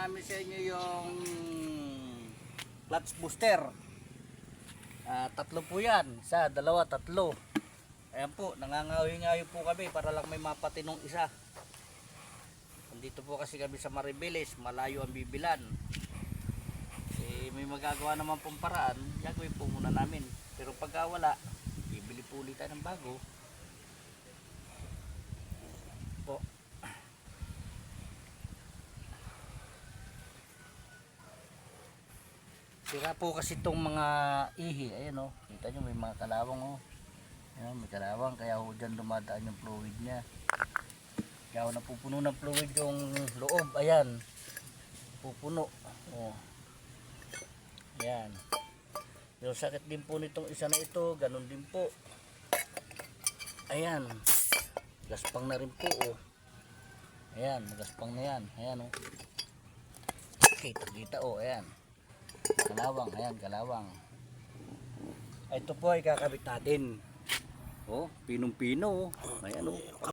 namin sa inyo yung clutch booster. Ah, tatlo po yan. Isa, dalawa, tatlo. Ayan po, nangangawi-ngawi po kami para lang may mapatinong isa. Nandito po kasi kami sa Maribeles, malayo ang bibilan. Eh, may magagawa naman pong paraan, gagawin po muna namin. Pero pagka wala, bibili po ulit tayo ng bago. Sira po kasi itong mga ihi, ayan o, kita nyo may mga kalawang o. Ayan, may kalawang, kaya ho dyan dumadaan yung fluid niya. Kaya ho napupuno ng fluid yung loob, ayan. Pupuno. O. Ayan. Yung sakit din po nitong isa na ito, ganun din po. Ayan. Gaspang na rin po oh. Ayan, magaspang na yan. Ayan oh. Kita kita oh, ayan. Kalawang, ayan, kalawang. Ito po ay kakabit natin. Oh, pinong-pino. Ayan oh.